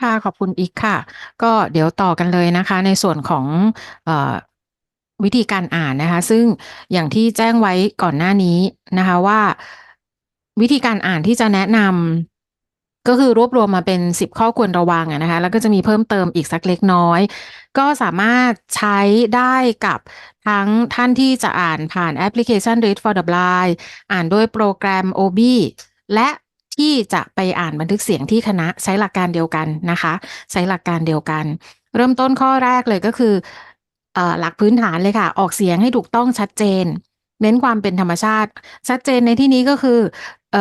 ค่ะ ขอบคุณอีกค่ะ ก็เดี๋ยวต่อกันเลยนะคะ ในส่วนของอวิธีการอ่านนะคะ ซึ่งอย่างที่แจ้งไว้ก่อนหน้านี้นะคะว่าวิธีการอ่านที่จะแนะนำก็คือรวบรวมมาเป็น10ข้อควรระวังนะคะ แล้วก็จะมีเพิ่มเติมอีกสักเล็กน้อย ก็สามารถใช้ได้กับทั้งท่านที่จะอ่านผ่านแอปพลิเคชัน Read for the Blind อ่านด้วยโปรแกรม OB และ ที่จะไปอ่านบันทึกเสียงที่คณะใช้หลักการเดียวกันนะคะ ใช้หลักการเดียวกัน เริ่มต้นข้อแรกเลยก็คืออหลักพื้นฐานเลยค่ะ ออกเสียงให้ถูกต้องชัดเจน เน้นความเป็นธรรมชาติ ชัดเจนในที่นี้ก็คืออ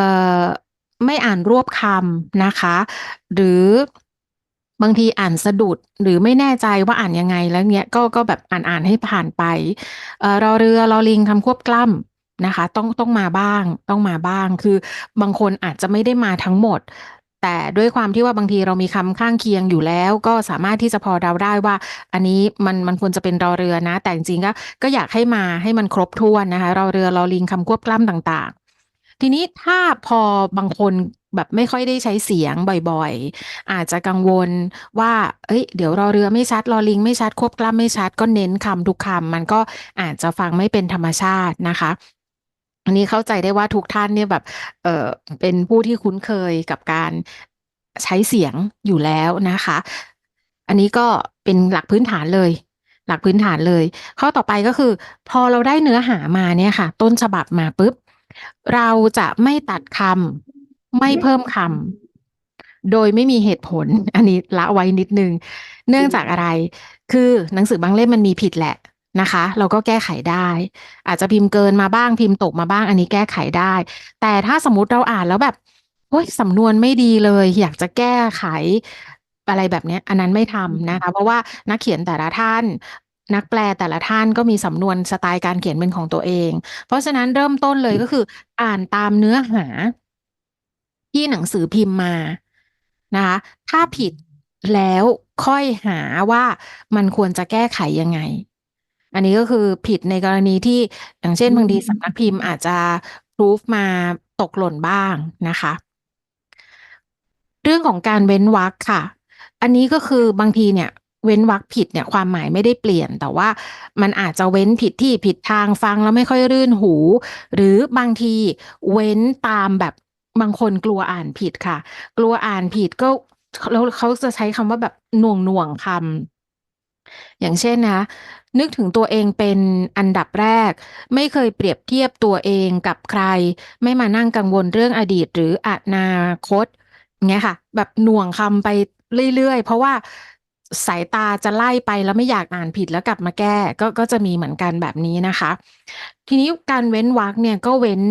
ไม่อ่านรวบคำนะคะ หรือบางทีอ่านสะดุดหรือไม่แน่ใจว่าอ่านยังไงแล้วเงี้ยก็ก็แบบอ่านๆให้ผ่านไปเอ่อรอเรือรอลิงคำควบกล้ำ นะคะ ต้องต้องมาบ้าง ต้องมาบ้าง คือบางคนอาจจะไม่ได้มาทั้งหมด แต่ด้วยความที่ว่าบางทีเรามีคำข้างเคียงอยู่แล้ว ก็สามารถที่จะพอเดาได้ว่า อันนี้มันมันควรจะเป็นรอเรือนะ แต่จริงๆก็ก็อยากให้มาให้มันครบถ้วนนะคะรอเรือรอลิงคำควบกล้ำต่างๆ ทีนี้ถ้าพอบางคนแบบไม่ค่อยได้ใช้เสียงบ่อยๆ อาจจะกังวลว่าเฮ้ย เดี๋ยวรอเรือไม่ชัด รอลิงไม่ชัด ควบกล้ำไม่ชัด ก็เน้นคำทุกคำมันก็อาจจะฟังไม่เป็นธรรมชาตินะคะ อันนี้เข้าใจได้ว่าทุกท่านเนี่ยแบบเอ่อเป็นผู้ที่คุ้นเคยกับการใช้เสียงอยู่แล้วนะคะ อันนี้ก็เป็นหลักพื้นฐานเลย หลักพื้นฐานเลย ข้อต่อไปก็คือ พอเราได้เนื้อหามาเนี่ยค่ะ ต้นฉบับมาปุ๊บ เราจะไม่ตัดคำไม่เพิ่มคำโดยไม่มีเหตุผล อันนี้ละไว้นิดนึง เนื่องจากอะไร คือหนังสือบางเล่มมันมีผิดแหละ นะคะ เราก็แก้ไขได้ อาจจะพิมพ์เกินมาบ้างพิมพ์ตกมาบ้างอันนี้แก้ไขได้ แต่ถ้าสมมุติเราอ่านแล้วแบบโอ๊ยสำนวนไม่ดีเลย อยากจะแก้ไขอะไรแบบเนี้ยอันนั้นไม่ทำนะคะ เพราะว่านักเขียนแต่ละท่านนักแปลแต่ละท่านก็มีสำนวนสไตล์การเขียนเป็นของตัวเอง เพราะฉะนั้นเริ่มต้นเลยก็คือ อ่านตามเนื้อหา ที่หนังสือพิมพ์มานะคะ ถ้าผิดแล้วค่อยหาว่ามันควรจะแก้ไขยังไง อันนี้ก็คือผิดในกรณีที่อย่างเช่นบางทีสำนักพิมพ์อาจจะพรูฟมาตกหล่นบ้างนะคะ เรื่องของการเว้นวรรคค่ะ อันนี้ก็คือบางทีเนี่ยเว้นวรรคผิดเนี่ยความหมายไม่ได้เปลี่ยน แต่ว่ามันอาจจะเว้นผิดที่ผิดทางฟังแล้วไม่ค่อยรื่นหู หรือบางทีเว้นตามแบบบางคนกลัวอ่านผิดค่ะ กลัวอ่านผิดก็แล้วเขาจะใช้คำว่าแบบหน่วงๆคำอย่างเช่นนะ นึกถึงตัวเองเป็นอันดับแรก ไม่เคยเปรียบเทียบตัวเองกับใคร ไม่มานั่งกังวลเรื่องอดีตหรืออนาคตเงี้ยค่ะ แบบหน่วงคำไปเรื่อย ๆ เพราะว่าสายตาจะไล่ไปแล้วไม่อยากอ่านผิดแล้วกลับมาแก้ก็ก็จะมีเหมือนกันแบบนี้นะคะ ทีนี้การเว้นวรรคเนี่ยก็เว้น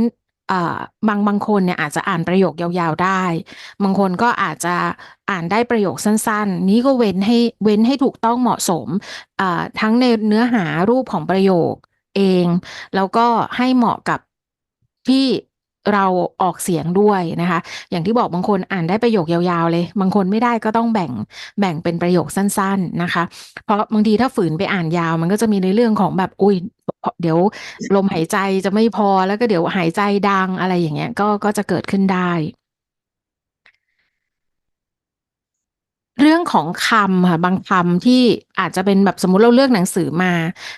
บางบางคนเนี่ยอาจจะอ่านประโยคยาวๆได้ บางคนก็อาจจะอ่านได้ประโยคสั้นๆ นี้ก็เว้นให้เว้นให้ถูกต้องเหมาะสมทั้งในเนื้อหารูปของประโยคเอง แล้วก็ให้เหมาะกับที่ เราออกเสียงด้วยนะคะ อย่างที่บอกบางคนอ่านได้ประโยคยาวๆเลย บางคนไม่ได้ก็ต้องแบ่งแบ่งเป็นประโยคสั้น ๆนะคะ เพราะบางทีถ้าฝืนไปอ่านยาว มันก็จะมีในเรื่องของแบบอุ้ยเดี๋ยวลมหายใจจะไม่พอแล้วก็เดี๋ยวหายใจดังอะไรอย่างเงี้ยก็ก็จะเกิดขึ้นได้ เรื่องของคำค่ะบางคำที่อาจจะเป็นแบบสมมติเราเลือกหนังสือมา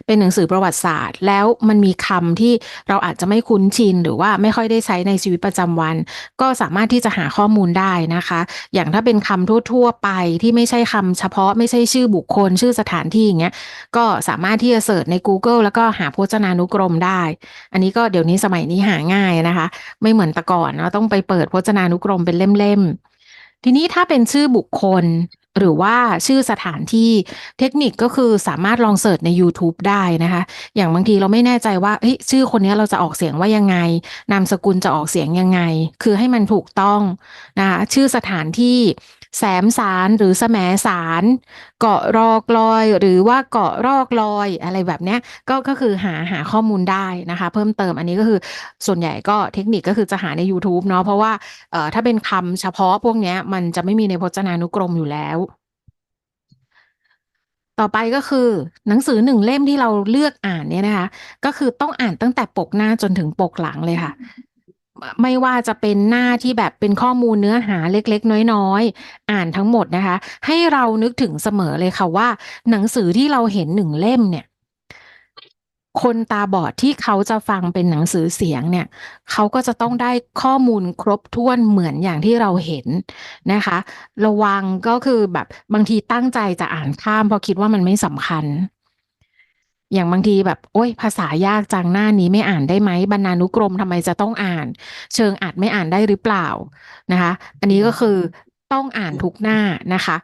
เป็นหนังสือประวัติศาสตร์ แล้วมันมีคำที่เราอาจจะไม่คุ้นชินหรือว่าไม่ค่อยได้ใช้ในชีวิตประจำวัน ก็สามารถที่จะหาข้อมูลได้นะคะ อย่างถ้าเป็นคำทั่ว ๆ ไปที่ไม่ใช่คำเฉพาะไม่ใช่ชื่อบุคคล ชื่อสถานที่อย่างเงี้ยก็สามารถที่จะเซิร์ชในกูเกิลแล้วก็หาพจนานุกรมได้ อันนี้ก็เดี๋ยวนี้สมัยนี้หาง่ายนะคะ ไม่เหมือนแต่ก่อนเนาะต้องไปเปิดพจนานุกรมเป็นเล่มๆ ทีนี้ถ้าเป็นชื่อบุคคลหรือว่าชื่อสถานที่เทคนิคก็คือสามารถลองเสิร์ชในยูทูบได้นะคะ อย่างบางทีเราไม่แน่ใจว่าเฮ้ยชื่อคนนี้เราจะออกเสียงว่ายังไง นามสกุลจะออกเสียงยังไง คือให้มันถูกต้องนะคะชื่อสถานที่ แสมสารหรือแสมสารเกาะรอกลอยหรือว่าเกาะรอกลอยอะไรแบบเนี้ยก็ก็คือหาหาข้อมูลได้นะคะ เพิ่มเติมอันนี้ก็คือส่วนใหญ่ก็เทคนิคก็คือจะหาในยูทูบเนาะเพราะว่าเอ่อถ้าเป็นคำเฉพาะพวกเนี้ยมันจะไม่มีในพจนานุกรมอยู่แล้วต่อไปก็คือหนังสือ1เล่มที่เราเลือกอ่านเนี่ยนะคะ ก็คือต้องอ่านตั้งแต่ปกหน้าจนถึงปกหลังเลยค่ะ ไม่ว่าจะเป็นหน้าที่แบบเป็นข้อมูลเนื้อหาเล็กๆ น้อยๆ อ่านทั้งหมดนะคะ ให้เรานึกถึงเสมอเลยค่ะว่า หนังสือที่เราเห็นหนึ่งเล่มเนี่ย คนตาบอดที่เขาจะฟังเป็นหนังสือเสียงเนี่ย เขาก็จะต้องได้ข้อมูลครบถ้วนเหมือนอย่างที่เราเห็นนะคะ ระวังก็คือแบบบางทีตั้งใจจะอ่านข้ามเพราะคิดว่ามันไม่สำคัญ อย่างบางทีแบบ โอ๊ยภาษายากจังหน้านี้ไม่อ่านได้ไหมบรรณานุกรมทำไมจะต้องอ่าน เชิงอาจไม่อ่านได้หรือเปล่านะคะ อันนี้ก็คือต้องอ่านทุกหน้านะคะ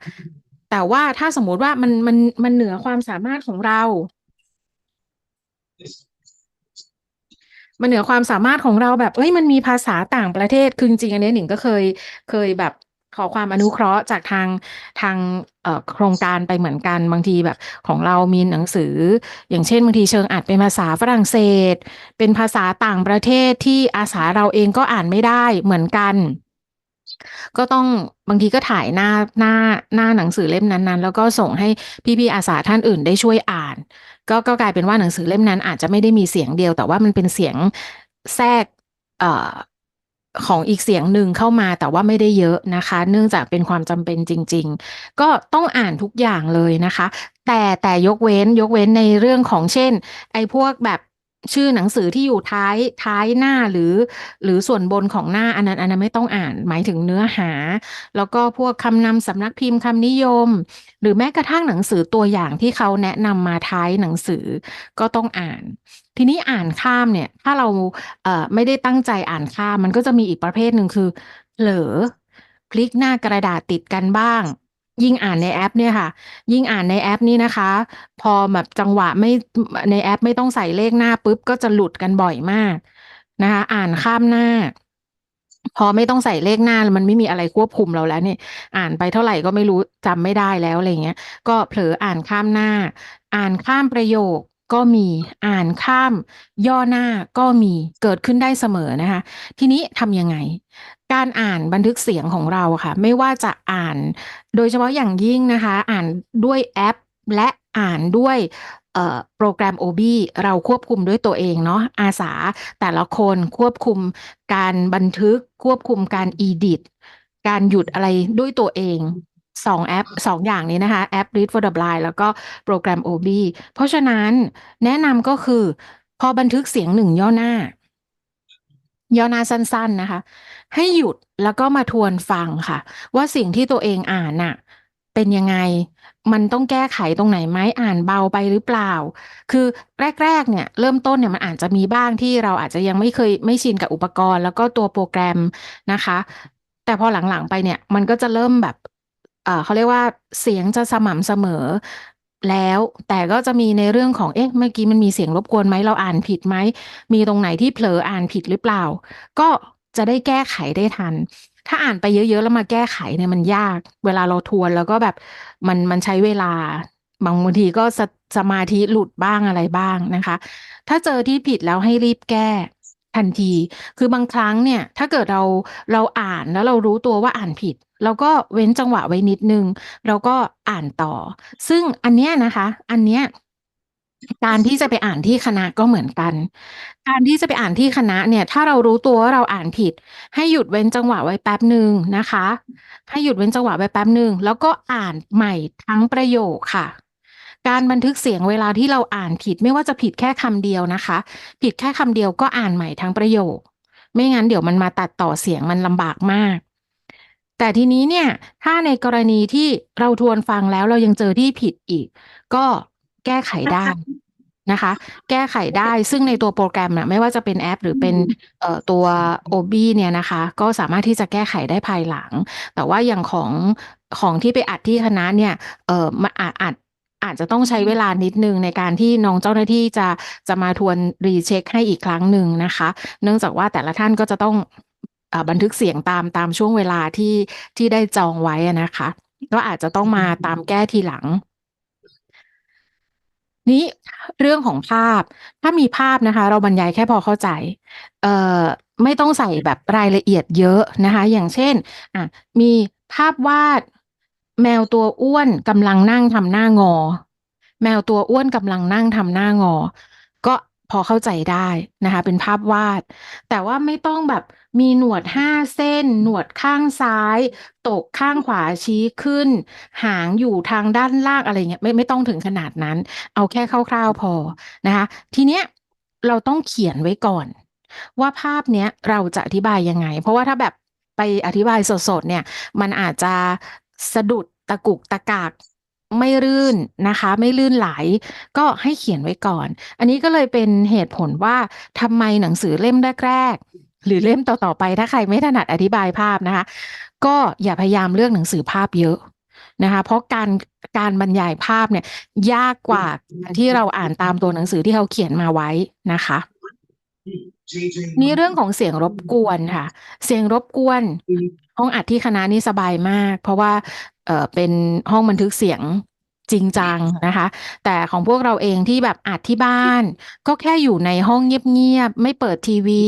แต่ว่าถ้าสมมุติว่ามันมันมันเหนือความสามารถของเรา มันเหนือความสามารถของเราแบบเฮ้ยมันมีภาษาต่างประเทศคือจริงอันนี้หนิงก็เคยเคยแบบ ขอความอนุเคราะห์จากทางทางโครงการไปเหมือนกันบางทีแบบ ของเรามีหนังสือ อย่างเช่นบางทีเชิงอาจเป็นภาษาฝรั่งเศส เป็นภาษาต่างประเทศที่อาสาเราเองก็อ่านไม่ได้เหมือนกัน ก็ต้องบางทีก็ถ่ายหน้าหน้าหน้าหนังสือเล่มนั้นๆ แล้วก็ส่งให้พี่ๆอาสาท่านอื่นได้ช่วยอ่าน ก็ก็กลายเป็นว่าหนังสือเล่มนั้นอาจจะไม่ได้มีเสียงเดียว แต่ว่ามันเป็นเสียงแทรกเอ่อ ของอีกเสียงหนึ่งเข้ามาแต่ว่าไม่ได้เยอะนะคะ เนื่องจากเป็นความจำเป็นจริง ๆ ก็ต้องอ่านทุกอย่างเลยนะคะ แต่แต่ยกเว้นยกเว้นในเรื่องของเช่น ไอ้พวกแบบ ชื่อหนังสือที่อยู่ท้ายท้ายหน้าหรือ หรือส่วนบนของหน้าอันนั้นอันนั้นไม่ต้องอ่านหมายถึงเนื้อหา แล้วก็พวกคำนำสำนักพิมพ์คำนิยม หรือแม้กระทั่งหนังสือตัวอย่างที่เขาแนะนำมาท้ายหนังสือก็ต้องอ่าน ทีนี้อ่านข้ามเนี่ย ถ้าเราเอ่อไม่ได้ตั้งใจอ่านข้าม มันก็จะมีอีกประเภทหนึ่งคือเผลอพลิกหน้ากระดาษติดกันบ้าง ยิ่งอ่านในแอปเนี่ยค่ะ ยิ่งอ่านในแอปนี่นะคะ พอแบบจังหวะไม่ในแอปไม่ต้องใส่เลขหน้าปุ๊บ ก็จะหลุดกันบ่อยมากนะคะ อ่านข้ามหน้า พอไม่ต้องใส่เลขหน้ามันไม่มีอะไรควบคุมเราแล้วเนี่ย อ่านไปเท่าไหร่ก็ไม่รู้จำไม่ได้แล้วอะไรเงี้ย ก็เผลออ่านข้ามหน้า อ่านข้ามประโยค ก็มีอ่านข้าม ย่อหน้าก็มีเกิดขึ้นได้เสมอนะคะ ทีนี้ทำยังไง?การอ่านบันทึกเสียงของเราค่ะ ไม่ว่าจะอ่าน โดยเฉพาะอย่างยิ่งนะคะ อ่านด้วยแอปและอ่านด้วยโปรแกรม OB เราควบคุมด้วยตัวเองเนาะอาสาแต่ละคนควบคุมการบันทึกควบคุมการ edit การหยุดอะไรด้วยตัวเอง 2แอป2องอย่างนี้นะคะ แอป Read for the Blind แล้วก็โปรแกรม OB เพราะฉะนั้นแนะนำก็คือ พอบันทึกเสียง1ย่อหน้า ย่อหน้าสั้น ๆนะคะ ให้หยุดแล้วก็มาทวนฟังค่ะ ว่าสิ่งที่ตัวเองอ่านน่ะเป็นยังไง มันต้องแก้ไขตรงไหนไหมอ่านเบาไปหรือเปล่า คือแรก ๆ เนี่ย เริ่มต้นเนี่ยมันอาจจะมีบ้างที่เราอาจจะยังไม่เคยไม่ชินกับอุปกรณ์ แล้วก็ตัวโปรแกรมนะคะ แต่พอหลัง ๆ ไปเนี่ย มันก็จะเริ่มแบบ เขาเรียกว่าเสียงจะสม่ำเสมอแล้วแต่ก็จะมีในเรื่องของเอ๊ะเมื่อกี้มันมีเสียงรบกวนไหมเราอ่านผิดไหม มีตรงไหนที่เผลออ่านผิดหรือเปล่า ก็จะได้แก้ไขได้ทัน ถ้าอ่านไปเยอะๆ แล้วมาแก้ไขเนี่ยมันยาก เวลาเราทวนแล้วก็แบบมันมันใช้เวลาบางบางทีก็สสมาธิหลุดบ้างอะไรบ้างนะคะ ถ้าเจอที่ผิดแล้วให้รีบแก้ ทันที คือบางครั้งเนี่ย ถ้าเกิดเราเราอ่านแล้วเรารู้ตัวว่าอ่านผิด เราก็เว้นจังหวะไว้นิดนึงแล้วก็อ่านต่อ ซึ่งอันเนี้ยนะคะ อันเนี้ยการที่จะไปอ่านที่คณะก็เหมือนกัน การที่จะไปอ่านที่คณะเนี่ย ถ้าเรารู้ตัวว่าเราอ่านผิด ให้หยุดเว้นจังหวะไว้แป๊บหนึ่งนะคะ ให้หยุดเว้นจังหวะไว้แป๊บหนึ่งแล้วก็อ่านใหม่ทั้งประโยคค่ะ การบันทึกเสียงเวลาที่เราอ่านผิดไม่ว่าจะผิดแค่คำเดียวนะคะ ผิดแค่คำเดียวก็อ่านใหม่ทั้งประโยค ไม่งั้นเดี๋ยวมันมาตัดต่อเสียงมันลำบากมาก แต่ทีนี้เนี่ย ถ้าในกรณีที่เราทวนฟังแล้วเรายังเจอที่ผิดอีก ก็แก้ไขได้นะคะ แก้ไขได้ซึ่งในตัวโปรแกรมน่ะไม่ว่าจะเป็นแอป หรือเป็นตัว OB เนี่ยนะคะ ก็สามารถที่จะแก้ไขได้ภายหลัง แต่ว่าอย่างของของที่ไปอัดที่คณะเนี่ยเอ่อมาอาจ อาจจะต้องใช้เวลานิดนึงในการที่น้องเจ้าหน้าที่จะจะมาทวน recheck ให้อีกครั้งหนึ่งนะคะ เนื่องจากว่าแต่ละท่านก็จะต้องอบันทึกเสียงตามตามช่วงเวลาที่ที่ได้จองไว้นะคะ ก็อาจจะต้องมาตามแก้ทีหลังนี้เรื่องของภาพถ้ามีภาพนะคะ เราบรรยายแค่พอเข้าใจ เอ่อไม่ต้องใส่แบบรายละเอียดเยอะนะคะ อย่างเช่นอะมีภาพวาด แมวตัวอ้วนกำลังนั่งทำหน้างอ แมวตัวอ้วนกำลังนั่งทำหน้างอ ก็พอเข้าใจได้นะคะ เป็นภาพวาด แต่ว่าไม่ต้องแบบมีหนวดห้าเส้น หนวดข้างซ้าย ตกข้างขวาชี้ขึ้น หางอยู่ทางด้านล่างอะไรเงี้ยไม่ไม่ต้องถึงขนาดนั้น เอาแค่คร่าวๆพอนะคะ ทีเนี้ยเราต้องเขียนไว้ก่อน ว่าภาพเนี้ยเราจะอธิบายยังไง เพราะว่าถ้าแบบไปอธิบายสดๆเนี่ย มันอาจจะ สะดุดตะกุกตะกากไม่ลื่นนะคะ ไม่ลื่นไหล ก็ให้เขียนไว้ก่อน อันนี้ก็เลยเป็นเหตุผลว่าทำไมหนังสือเล่มแรกๆหรือเล่มต่อๆไป ถ้าใครไม่ถนัดอธิบายภาพนะคะ ก็อย่าพยายามเลือกหนังสือภาพเยอะนะคะ เพราะการการบรรยายภาพเนี่ย ยากกว่าการที่เราอ่านตามตัวหนังสือที่เขาเขียนมาไว้นะคะนี่เรื่องของเสียงรบกวนค่ะ เสียงรบกวน ห้องอัดที่คณะนี่สบายมาก เพราะว่าเอ่อเป็นห้องบันทึกเสียงจริงจังนะคะ แต่ของพวกเราเองที่แบบอัดที่บ้าน ก็แค่อยู่ในห้องเงียบๆ ไม่เปิดทีวี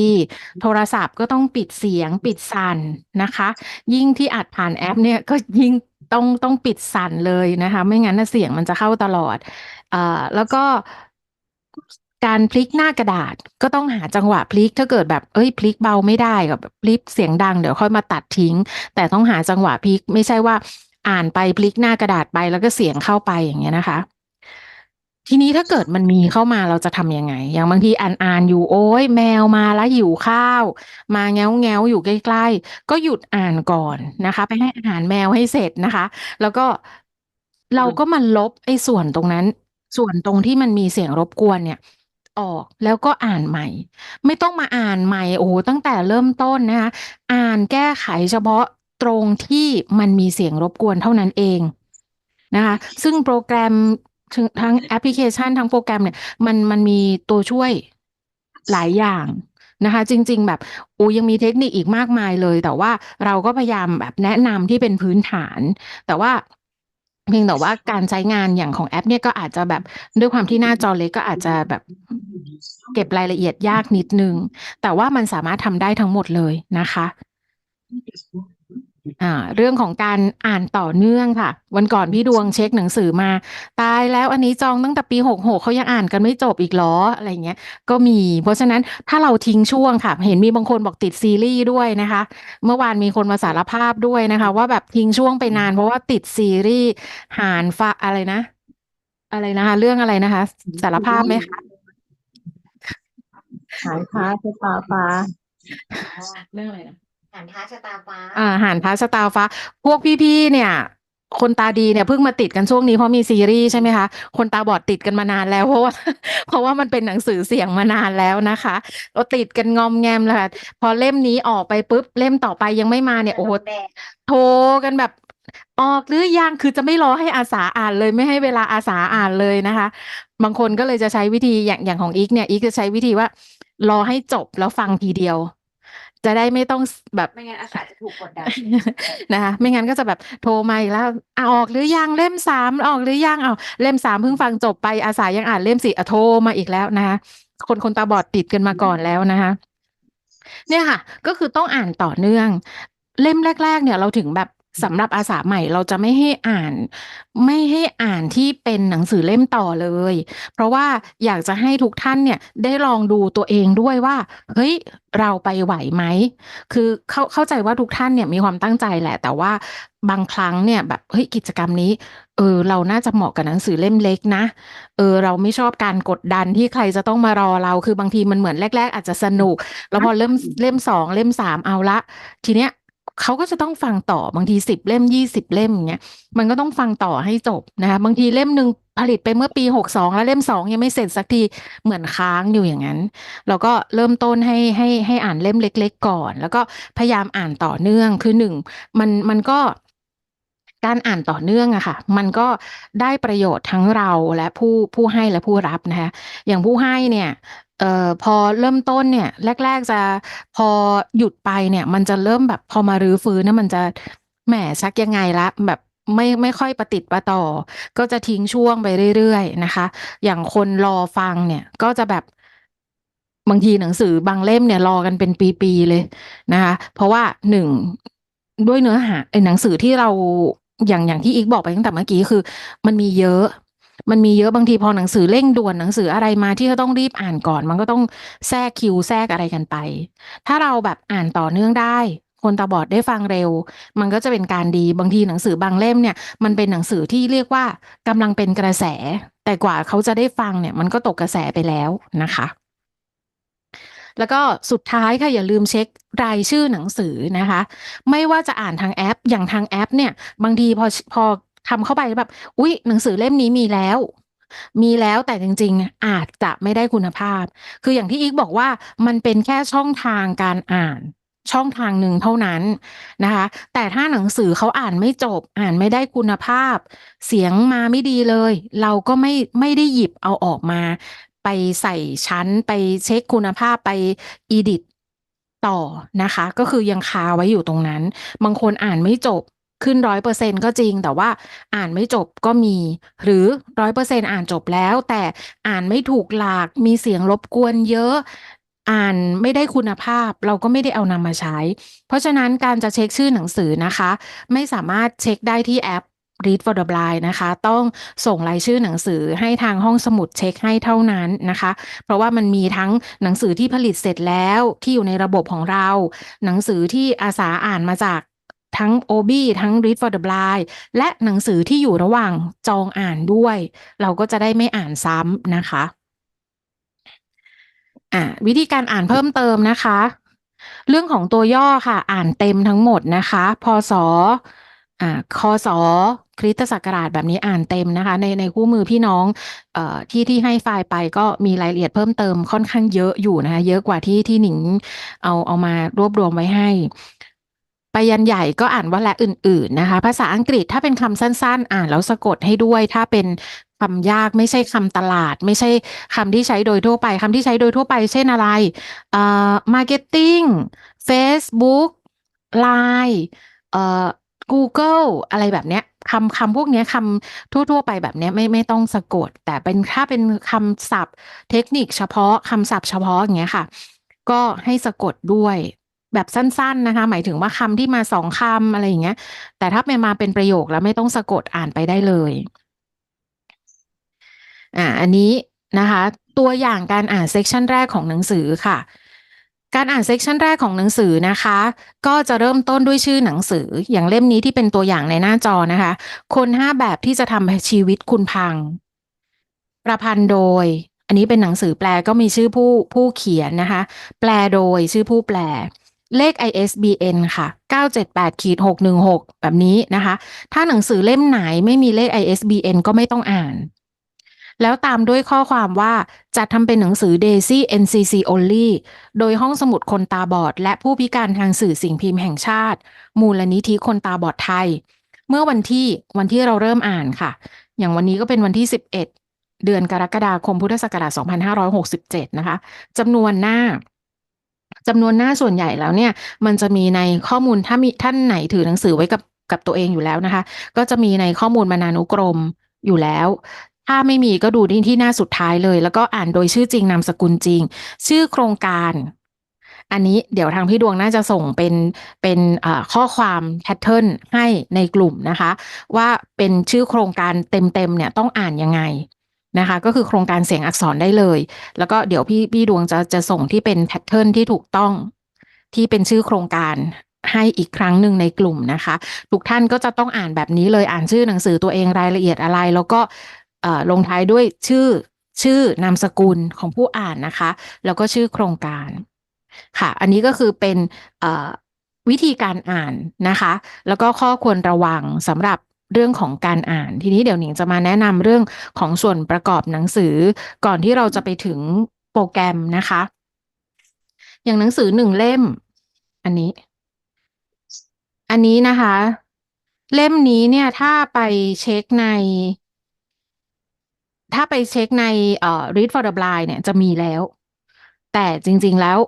โทรศัพท์ก็ต้องปิดเสียงปิดสั่นนะคะ ยิ่งที่อัดผ่านแอปเนี่ยก็ยิ่งต้องต้องปิดสั่นเลยนะคะ ไม่งั้นน่ะเสียงมันจะเข้าตลอดเอ่อแล้วก็ การพลิกหน้ากระดาษก็ต้องหาจังหวะพลิกถ้าเกิดแบบเอ้ยพลิกเบาไม่ได้กับพลิกเสียงดังเดี๋ยวค่อยมาตัดทิ้ง แต่ต้องหาจังหวะพลิกไม่ใช่ว่าอ่านไปพลิกหน้ากระดาษไปแล้วก็เสียงเข้าไปอย่างเงี้ยนะคะ ทีนี้ถ้าเกิดมันมีเข้ามาเราจะทำยังไง อย่างบางทีอ่านอ่านอยู่โอ้ยแมวมาแล้วหิวข้าว มาแง้วแง้วอยู่ใกล้ๆ ก็หยุดอ่านก่อนนะคะ ไปให้อาหารแมวให้เสร็จนะคะ แล้วก็เราก็มาลบไอ้ส่วนตรงนั้น ส่วนตรงที่มันมีเสียงรบกวนเนี่ย ออกแล้วก็อ่านใหม่ ไม่ต้องมาอ่านใหม่โอ้ตั้งแต่เริ่มต้นนะคะอ่านแก้ไขเฉพาะตรงที่มันมีเสียงรบกวนเท่านั้นเองนะคะซึ่งโปรแกรมทั้งแอปพลิเคชันทั้งโปรแกรมเนี่ยมันมันมีตัวช่วยหลายอย่างนะคะ จริง ๆ แบบอ้ยังมีเทคนิคอีกมากมายเลย แต่ว่าเราก็พยายามแบบแนะนำที่เป็นพื้นฐาน แต่ว่าเพียงแต่ว่าการใช้งานอย่างของแอปเนี่ยก็อาจจะแบบด้วยความที่หน้าจอเล็กก็อาจจะแบบ เก็บรายละเอียดยากนิดนึง แต่ว่ามันสามารถทำได้ทั้งหมดเลยนะคะอ่าเรื่องของการอ่านต่อเนื่องค่ะ วันก่อนพี่ดวงเช็คหนังสือมา ตายแล้วอันนี้จองตั้งแต่ปีหกหกเขายังอ่านกันไม่จบอีกเหรออะไรเงี้ยก็มี เพราะฉะนั้นถ้าเราทิ้งช่วงค่ะ เห็นมีบางคนบอกติดซีรีส์ด้วยนะคะ เมื่อวานมีคนมาสารภาพด้วยนะคะ ว่าแบบทิ้งช่วงไปนาน เพราะว่าติดซีรีส์หานฟ้าอะไรนะ อะไรนะคะ เรื่องอะไรนะคะ สารภาพไหมคะ หานฟ้าชะตาฟ้า เรื่องอะไรนะหานท้าชะตาฟ้าอ่าหานพระชะตาฟ้า พวกพี่ๆเนี่ย คนตาดีเนี่ยเพิ่งมาติดกันช่วงนี้เพราะมีซีรีส์ใช่ไหมคะ คนตาบอดติดกันมานานแล้วเพราะว่าเพราะว่ามันเป็นหนังสือเสียงมานานแล้วนะคะเราติดกันงอมแงมเลยค่ะพอเล่มนี้ออกไปปุ๊บเล่มต่อไปยังไม่มาเนี่ยโอ้โหแดงโทรกันแบบออกหรือยังคือจะไม่รอให้อาสาอ่านเลยไม่ให้เวลาอาสาอ่านเลยนะคะ บางคนก็เลยจะใช้วิธีอย่างอย่างของอีกเนี่ยอีกจะใช้วิธีว่า รอให้จบแล้วฟังทีเดียว จะได้ไม่ต้องแบบไม่งั้นอาสาจะถูกกดดันนะคะไม่งั้นก็จะแบบโทรมาอีกแล้วอะออกหรือยังเล่มสามออกหรือยังเอาเล่มสามเพิ่งฟังจบไปอาสายังอ่านเล่มสี่อะโทรมาอีกแล้วนะคะคนคนตาบอดติดกันมาก่อนแล้วนะคะเนี่ยค่ะ ก็คือต้องอ่านต่อเนื่อง เล่มแรก ๆ เนี่ยเราถึงแบบ สำหรับอาสาใหม่เราจะไม่ให้อ่าน ไม่ให้อ่านที่เป็นหนังสือเล่มต่อเลย เพราะว่าอยากจะให้ทุกท่านเนี่ยได้ลองดูตัวเองด้วยว่าเฮ้ยเราไปไหวไหม คือเข้าเข้าใจว่าทุกท่านเนี่ยมีความตั้งใจแหละ แต่ว่าบางครั้งเนี่ยแบบเฮ้ยกิจกรรมนี้ เออเราน่าจะเหมาะกับหนังสือเล่มเล็กนะ เออเราไม่ชอบการกดดันที่ใครจะต้องมารอเรา คือบางทีมันเหมือนแรก ๆ อาจจะสนุก แล้วพอเริ่มเล่มสองเล่มสามเอาละ ทีเนี้ย เขาก็จะต้องฟังต่อบางทีสิบเล่มยี่สิบเล่มอย่างเงี้ยมันก็ต้องฟังต่อให้จบนะคะบางทีเล่มหนึ่งผลิตไปเมื่อปีหกสองแล้วเล่มสองยังไม่เสร็จสักทีเหมือนค้างอยู่อย่างนั้นเราก็เริ่มต้นให้ให้ให้อ่านเล่มเล็ก ๆ ก่อน แล้วก็พยายามอ่านต่อเนื่องคือหนึ่งมันมันก็การอ่านต่อเนื่องอะค่ะ มันก็ได้ประโยชน์ทั้งเราและผู้ผู้ให้และผู้รับนะคะอย่างผู้ให้เนี่ย เอ่อ พอเริ่มต้นเนี่ย แรก ๆ จะ พอหยุดไปเนี่ย มันจะเริ่มแบบ พอมารื้อฟื้นเนี่ย มันจะ แหม ชักยังไงละแบบไม่ ไม่ค่อยประติดประต่อ ก็จะทิ้งช่วงไปเรื่อย ๆ นะคะ อย่างคนรอฟังเนี่ย ก็จะแบบ บางทีหนังสือบางเล่มเนี่ย รอกันเป็นปี ๆ เลยนะคะ เพราะว่าหนึ่งด้วยเนื้อหา ไอ้หนังสือที่เรา อย่าง อย่างที่อีกบอกไปตั้งแต่เมื่อกี้ คือมันมีเยอะ มันมีเยอะบางทีพอหนังสือเร่งด่วนหนังสืออะไรมาที่จะต้องรีบอ่านก่อน มันก็ต้องแทรกคิวแทรกอะไรกันไป ถ้าเราแบบอ่านต่อเนื่องได้ คนตาบอดได้ฟังเร็ว มันก็จะเป็นการดีบางทีหนังสือบางเล่มเนี่ย มันเป็นหนังสือที่เรียกว่ากำลังเป็นกระแส แต่กว่าเขาจะได้ฟังเนี่ย มันก็ตกกระแสไปแล้วนะคะแล้วก็สุดท้ายค่ะอย่าลืมเช็ครายชื่อหนังสือนะคะ ไม่ว่าจะอ่านทางแอปอย่างทางแอปเนี่ย บางทีพอพอ ทำเข้าไปแบบ อุ๊ย หนังสือเล่มนี้มีแล้ว มีแล้วแต่จริง ๆ อาจจะไม่ได้คุณภาพ คืออย่างที่อีกบอกว่ามันเป็นแค่ช่องทางการอ่านช่องทางหนึ่งเท่านั้นนะคะ แต่ถ้าหนังสือเขาอ่านไม่จบ อ่านไม่ได้คุณภาพ เสียงมาไม่ดีเลย เราก็ไม่ไม่ได้หยิบเอาออกมา ไปใส่ชั้นไปเช็คคุณภาพไปอีดิตต่อนะคะ ก็คือยังคาไว้อยู่ตรงนั้น บางคนอ่านไม่จบ ขึ้นร้อยเปอร์เซ็นก็จริง แต่ว่าอ่านไม่จบก็มี หรือร้อยเปอร์เซ็นอ่านจบแล้ว แต่อ่านไม่ถูกหลากมีเสียงรบกวนเยอะ อ่านไม่ได้คุณภาพ เราก็ไม่ได้เอานำมาใช้ เพราะฉะนั้นการจะเช็คชื่อหนังสือนะคะ ไม่สามารถเช็คได้ที่แอป Read for the Blind นะคะ ต้องส่งรายชื่อหนังสือให้ทางห้องสมุดเช็คให้เท่านั้นนะคะ เพราะว่ามันมีทั้งหนังสือที่ผลิตเสร็จแล้วที่อยู่ในระบบของเรา หนังสือที่อาสาอ่านมาจาก ทั้ง OB ทั้ง Read for the Blind และหนังสือที่อยู่ระหว่างจองอ่านด้วย เราก็จะได้ไม่อ่านซ้ำนะคะอ่าวิธีการอ่านเพิ่มเติมนะคะ เรื่องของตัวย่อค่ะ อ่านเต็มทั้งหมดนะคะ พศอ่าคศคริสตศักราชแบบนี้อ่านเต็มนะคะ ในในคู่มือพี่น้องเอ่อที่ที่ให้ไฟล์ไปก็มีรายละเอียดเพิ่มเติมค่อนข้างเยอะอยู่นะคะ เยอะกว่าที่ที่หนิงเอาเอามารวบรวมไว้ให้ ไปยันใหญ่ก็อ่านว่าและอื่น ๆนะคะ ภาษาอังกฤษถ้าเป็นคำสั้น ๆ อ่านแล้วสะกดให้ด้วย ถ้าเป็นคำยากไม่ใช่คำตลาด ไม่ใช่คำที่ใช้โดยทั่วไปคำที่ใช้โดยทั่วไป เช่นอะไรเอ่อ marketing Facebook Line เอ่อ Google อะไรแบบเนี้ยคำคำพวกเนี้ยคำทั่ว ๆ ไปแบบเนี้ยไม่ไม่ต้องสะกด แต่เป็นถ้าเป็นคำศัพท์เทคนิคเฉพาะคำศัพท์เฉพาะอย่างเงี้ยค่ะ ก็ให้สะกดด้วย แบบสั้นๆนะคะ หมายถึงว่าคำที่มาสองคำอะไรอย่างเงี้ย แต่ถ้าเป็นมาเป็นประโยคแล้วไม่ต้องสะกดอ่านไปได้เลยอ่าอันนี้นะคะ ตัวอย่างการอ่านเซกชันแรกของหนังสือค่ะ การอ่านเซกชันแรกของหนังสือนะคะ ก็จะเริ่มต้นด้วยชื่อหนังสือ อย่างเล่มนี้ที่เป็นตัวอย่างในหน้าจอนะคะ คนห้าแบบที่จะทำให้ชีวิตคุณพัง ประพันธ์โดย อันนี้เป็นหนังสือแปลก็มีชื่อผู้ผู้เขียนนะคะ แปลโดยชื่อผู้แปล เลข ISBN ค่ะ 978ขีด616 แบบนี้นะคะ ถ้าหนังสือเล่มไหนไม่มีเลข ISBN ก็ไม่ต้องอ่าน แล้วตามด้วยข้อความว่าจัดทำเป็นหนังสือ Daisy NCC Only โดยห้องสมุดคนตาบอด และผู้พิการทางสื่อสิ่งพิมพ์แห่งชาติ มูลนิธิคนตาบอดไทย เมื่อวันที่วันที่เราเริ่มอ่านค่ะ อย่างวันนี้ก็เป็นวันที่ 11 เดือนกรกฎาคมพุทธศักราช2567 นะคะจำนวนหน้า จำนวนหน้าส่วนใหญ่แล้วเนี่ย มันจะมีในข้อมูลถ้ามีท่านไหนถือหนังสือไว้กับกับตัวเองอยู่แล้วนะคะ ก็จะมีในข้อมูลบรรณานุกรมอยู่แล้ว ถ้าไม่มีก็ดูที่ที่หน้าสุดท้ายเลย แล้วก็อ่านโดยชื่อจริงนามสกุลจริง ชื่อโครงการอันนี้เดี๋ยวทางพี่ดวงน่าจะส่งเป็นเป็นข้อความแพทเทิร์นให้ในกลุ่มนะคะ ว่าเป็นชื่อโครงการเต็มๆเนี่ยต้องอ่านยังไง นะคะ ก็คือโครงการเสียงอักษรได้เลย แล้วก็เดี๋ยวพี่พี่ดวงจะจะส่งที่เป็นแพทเทิร์นที่ถูกต้องที่เป็นชื่อโครงการให้อีกครั้งหนึ่งในกลุ่มนะคะ ทุกท่านก็จะต้องอ่านแบบนี้เลยอ่านชื่อหนังสือตัวเองรายละเอียดอะไร แล้วก็ลงท้ายด้วยชื่อชื่อนามสกุลของผู้อ่านนะคะ แล้วก็ชื่อโครงการค่ะ อันนี้ก็คือเป็นวิธีการอ่านนะคะ แล้วก็ข้อควรระวังสำหรับ เรื่องของการอ่าน ทีนี้เดี๋ยวหนิงจะมาแนะนำเรื่องของส่วนประกอบหนังสือ ก่อนที่เราจะไปถึงโปรแกรมนะคะ อย่างหนังสือหนึ่งเล่ม อันนี้ อันนี้นะคะ เล่มนี้เนี่ยถ้าไปเช็คใน ถ้าไปเช็คในเอ่อ Read for the Blind เนี่ยจะมีแล้ว แต่จริง ๆแล้ว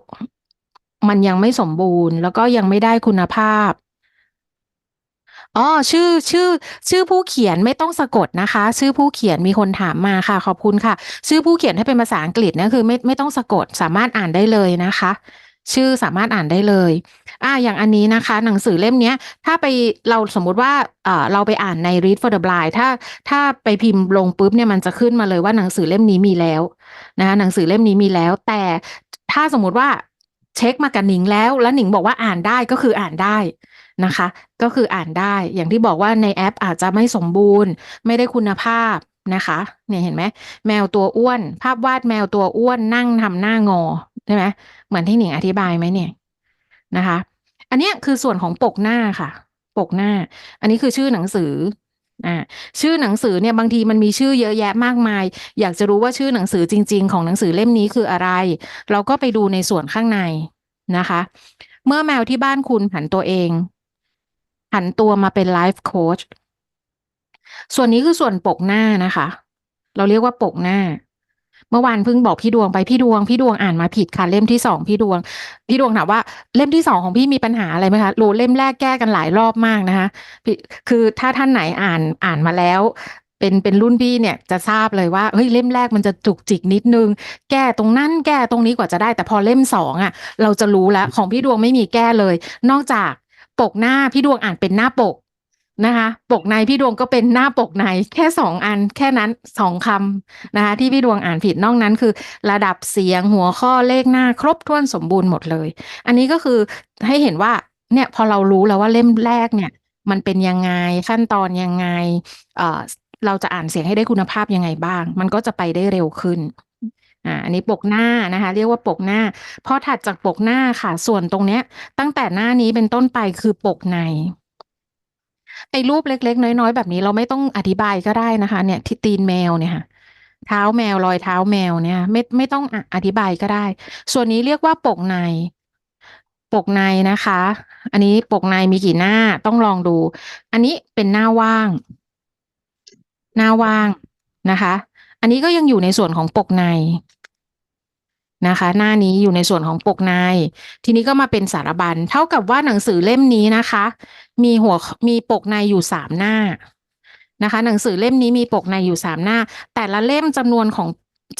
มันยังไม่สมบูรณ์ แล้วก็ยังไม่ได้คุณภาพ อ๋อชื่อชื่อ ชื่อผู้เขียนไม่ต้องสะกดนะคะ ชื่อผู้เขียนมีคนถามมาค่ะ ขอบคุณค่ะ ชื่อผู้เขียนให้เป็นภาษาอังกฤษเนี่ยคือไม่ไม่ต้องสะกดสามารถอ่านได้เลยนะคะ ชื่อสามารถอ่านได้เลยอ่าอย่างอันนี้นะคะ หนังสือเล่มเนี้ยถ้าไปเราสมมุติว่าเอ่อเราไปอ่านใน Read for the Blind ถ้าถ้าไปพิมพ์ลงปุ๊บเนี่ยมันจะขึ้นมาเลยว่าหนังสือเล่มนี้มีแล้วนะคะหนังสือเล่มนี้มีแล้ว แต่ถ้าสมมุติว่าเช็คมากับหนิงแล้ว แล้วหนิงบอกว่าอ่านได้ก็คืออ่านได้ นะคะ ก็คืออ่านได้อย่างที่บอกว่าในแอปอาจจะไม่สมบูรณ์ ไม่ได้คุณภาพนะคะเนี่ยเห็นไหมแมวตัวอ้วน ภาพวาดแมวตัวอ้วนนั่งทำหน้างอใช่ไหมเหมือนที่หนิงอธิบายไหมเนี่ยนะคะ อันนี้คือส่วนของปกหน้าค่ะ ปกหน้า อันนี้คือชื่อหนังสืออ่าชื่อหนังสือเนี่ยบางทีมันมีชื่อเยอะแยะมากมาย อยากจะรู้ว่าชื่อหนังสือจริง ๆ ของหนังสือเล่มนี้คืออะไร เราก็ไปดูในส่วนข้างในนะคะ เมื่อแมวที่บ้านคุณผันตัวเอง ผันตัวมาเป็นไลฟ์โค้ชส่วนนี้คือส่วนปกหน้านะคะ เราเรียกว่าปกหน้า เมื่อวานเพิ่งบอกพี่ดวงไปพี่ดวง พี่ดวงอ่านมาผิดค่ะ เล่มที่สองพี่ดวง พี่ดวงถามว่าเล่มที่สองของพี่มีปัญหาอะไรไหมคะโลเล่มแรกแก้กันหลายรอบมากนะคะคือถ้าท่านไหนอ่านอ่านมาแล้วเป็นเป็นรุ่นพี่เนี่ยจะทราบเลยว่าเฮ้ยเล่มแรกมันจะจุกจิกนิดนึง แก้ตรงนั้นแก้ตรงนี้กว่าจะได้ แต่พอเล่มสองอะ เราจะรู้แล้วของพี่ดวงไม่มีแก้เลย นอกจาก ปกหน้าพี่ดวงอ่านเป็นหน้าปกนะคะ ปกในพี่ดวงก็เป็นหน้าปกในแค่สองอันแค่นั้นสองคำนะคะ ที่พี่ดวงอ่านผิดนอกนั้นคือ ระดับเสียงหัวข้อเลขหน้าครบถ้วนสมบูรณ์หมดเลย อันนี้ก็คือให้เห็นว่าเนี่ยพอเรารู้แล้วว่าเล่มแรกเนี่ย มันเป็นยังไงขั้นตอนยังไงเเราจะอ่านเสียงให้ได้คุณภาพยังไงบ้าง มันก็จะไปได้เร็วขึ้น อ่าอันนี้ปกหน้านะคะ เรียกว่าปกหน้าพอถัดจากปกหน้าค่ะ ส่วนตรงเนี้ย ตั้งแต่หน้านี้เป็นต้นไปคือปกในไอ้รูปเล็ก ๆ น้อย ๆ แบบนี้เราไม่ต้องอธิบายก็ได้นะคะ เนี่ยที่ตีนแมวเนี่ยค่ะเท้าแมวรอยเท้าแมวเนี่ย ไม่ไม่ต้องออธิบายก็ได้ ส่วนนี้เรียกว่าปกใน ปกในนะคะ อันนี้ปกในมีกี่หน้าต้องลองดู อันนี้เป็นหน้าว่าง หน้าว่างนะคะ อันนี้ก็ยังอยู่ในส่วนของปกในนะคะ หน้านี้อยู่ในส่วนของปกใน ทีนี้ก็มาเป็นสารบัญเท่ากับว่าหนังสือเล่มนี้นะคะ มีหัวมีปกในอยู่สามหน้านะคะ หนังสือเล่มนี้มีปกในอยู่สามหน้า แต่ละเล่มจำนวนของ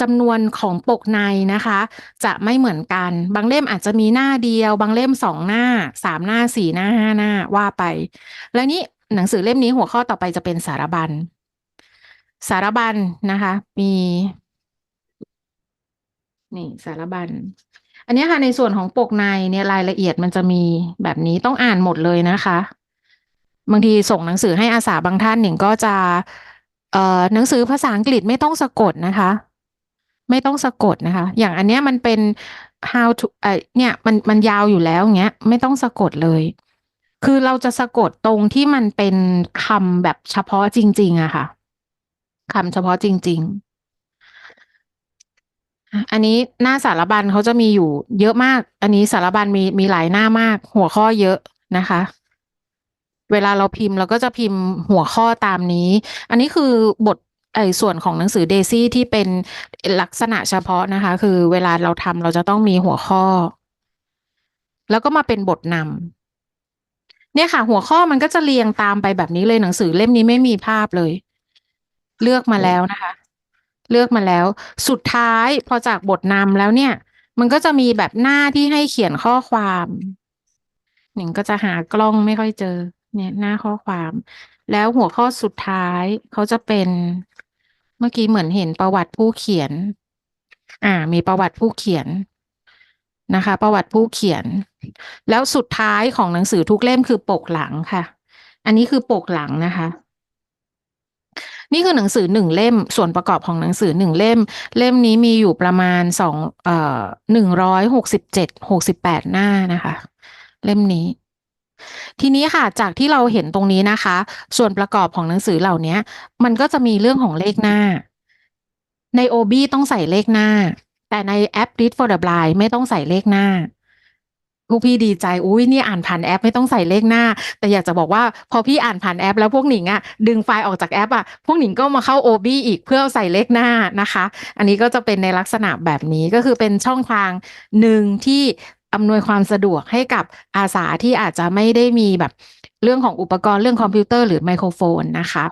จำนวนของปกในนะคะ จะไม่เหมือนกัน บางเล่มอาจจะมีหน้าเดียว บางเล่มสองหน้าสามหน้าสี่หน้าห้าหน้าว่าไป แล้วนี้หนังสือเล่มนี้หัวข้อต่อไปจะเป็นสารบัญ สารบัญนะคะ มีนี่สารบัญอันนี้ค่ะในส่วนของปกในเนี่ยรายละเอียดมันจะมีแบบนี้ต้องอ่านหมดเลยนะคะ บางทีส่งหนังสือให้อาสาบางท่านหนิงก็จะเอ่อหนังสือภาษาอังกฤษไม่ต้องสะกดนะคะ ไม่ต้องสะกดนะคะ อย่างอันเนี้ยมันเป็น how to เอ่อเนี่ยมันมันยาวอยู่แล้วอย่างเงี้ยไม่ต้องสะกดเลย คือเราจะสะกดตรงที่มันเป็นคำแบบเฉพาะจริง ๆอะค่ะ คำเฉพาะจริง ๆ อันนี้หน้าสารบัญเขาจะมีอยู่ เยอะมาก อันนี้สารบัญมีมีหลายหน้ามาก หัวข้อเยอะนะคะ เวลาเราพิมพ์เราก็จะพิมพ์หัวข้อตามนี้ อันนี้คือบทไอ้ส่วนของหนังสือเดซี่ที่เป็นลักษณะเฉพาะนะคะ คือเวลาเราทำเราจะต้องมีหัวข้อ แล้วก็มาเป็นบทนำเนี่ยค่ะ หัวข้อมันก็จะเรียงตามไปแบบนี้เลยหนังสือเล่มนี้ไม่มีภาพเลย เลือกมาแล้วนะคะ เลือกมาแล้ว สุดท้ายพอจากบทนำแล้วเนี่ย มันก็จะมีแบบหน้าที่ให้เขียนข้อความหนิงก็จะหากล้องไม่ค่อยเจอ เนี่ยหน้าข้อความ แล้วหัวข้อสุดท้ายเขาจะเป็นเมื่อกี้เหมือนเห็นประวัติผู้เขียน อ่า มีประวัติผู้เขียนนะคะ ประวัติผู้เขียน แล้วสุดท้ายของหนังสือทุกเล่มคือปกหลังค่ะ อันนี้คือปกหลังนะคะ นี่คือหนังสือหนึ่งเล่ม ส่วนประกอบของหนังสือหนึ่งเล่ม เล่มนี้มีอยู่ประมาณสองเอ่อหนึ่งร้อยหกสิบเจ็ดหกสิบแปดหน้านะคะ เล่มนี้ ทีนี้ค่ะ จากที่เราเห็นตรงนี้นะคะ ส่วนประกอบของหนังสือเหล่านี้มันก็จะมีเรื่องของเลขหน้า ใน OB ต้องใส่เลขหน้า แต่ในแอป Read for the Blind ไม่ต้องใส่เลขหน้า พวกพี่ดีใจอุ้ยนี่อ่านผ่านแอปไม่ต้องใส่เลขหน้า แต่อยากจะบอกว่าพอพี่อ่านผ่านแอป แล้วพวกหนิงอะดึงไฟล์ออกจากแอปอะพวกหนิงก็มาเข้า OB อีกเพื่อใส่เลขหน้านะคะ อันนี้ก็จะเป็นในลักษณะแบบนี้ก็คือเป็นช่องทางหนึ่งที่อำนวยความสะดวกให้กับอาสาที่อาจจะไม่ได้มีแบบเรื่องของอุปกรณ์เรื่องคอมพิวเตอร์หรือไมโครโฟนนะคะ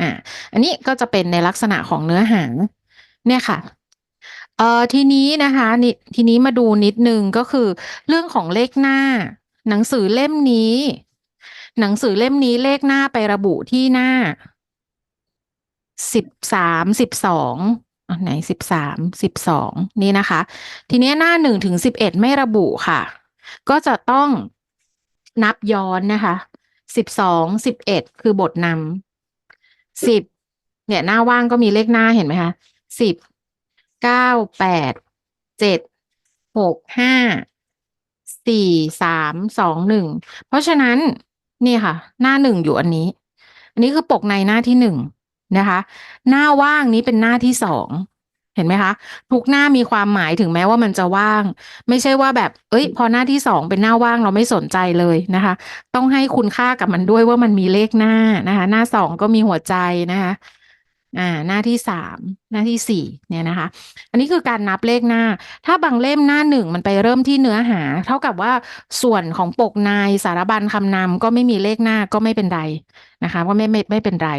อ่าอันนี้ก็จะเป็นในลักษณะของเนื้อหาเนี่ยค่ะ เอ่อ ทีนี้นะคะนี่ทีนี้มาดูนิดนึงก็คือเรื่องของเลขหน้า หนังสือเล่มนี้ หนังสือเล่มนี้เลขหน้าไประบุที่หน้า สิบสาม สิบสองอันไหนสิบสาม สิบสองนี่นะคะ ทีนี้หน้าหนึ่งถึงสิบเอ็ดไม่ระบุค่ะ ก็จะต้องนับย้อนนะคะสิบสอง สิบเอ็ดคือบทนำสิบเนี่ยหน้าว่างก็มีเลขหน้าเห็นไหมคะสิบ เก้าแปดเจ็ดหกห้าสี่สามสองหนึ่งเพราะฉะนั้นนี่ค่ะ หน้าหนึ่งอยู่อันนี้ อันนี้คือปกในหน้าที่หนึ่งนะคะ หน้าว่างนี้เป็นหน้าที่สองเห็นไหมคะทุกหน้ามีความหมายถึงแม้ว่ามันจะว่าง ไม่ใช่ว่าแบบ เอ้ย พอหน้าที่สองเป็นหน้าว่างเราไม่สนใจเลยนะคะ ต้องให้คุณค่ากับมันด้วยว่ามันมีเลขหน้านะคะ หน้าสองก็มีหัวใจนะคะ อ่าหน้าที่สามหน้าที่สี่เนี่ยนะคะ อันนี้คือการนับเลขหน้า ถ้าบางเล่มหน้าหนึ่งมันไปเริ่มที่เนื้อหา เท่ากับว่าส่วนของปกนายสารบัญคำนำก็ไม่มีเลขหน้าก็ไม่เป็นไรนะคะก็ไม่ไม่ไม่เป็นไร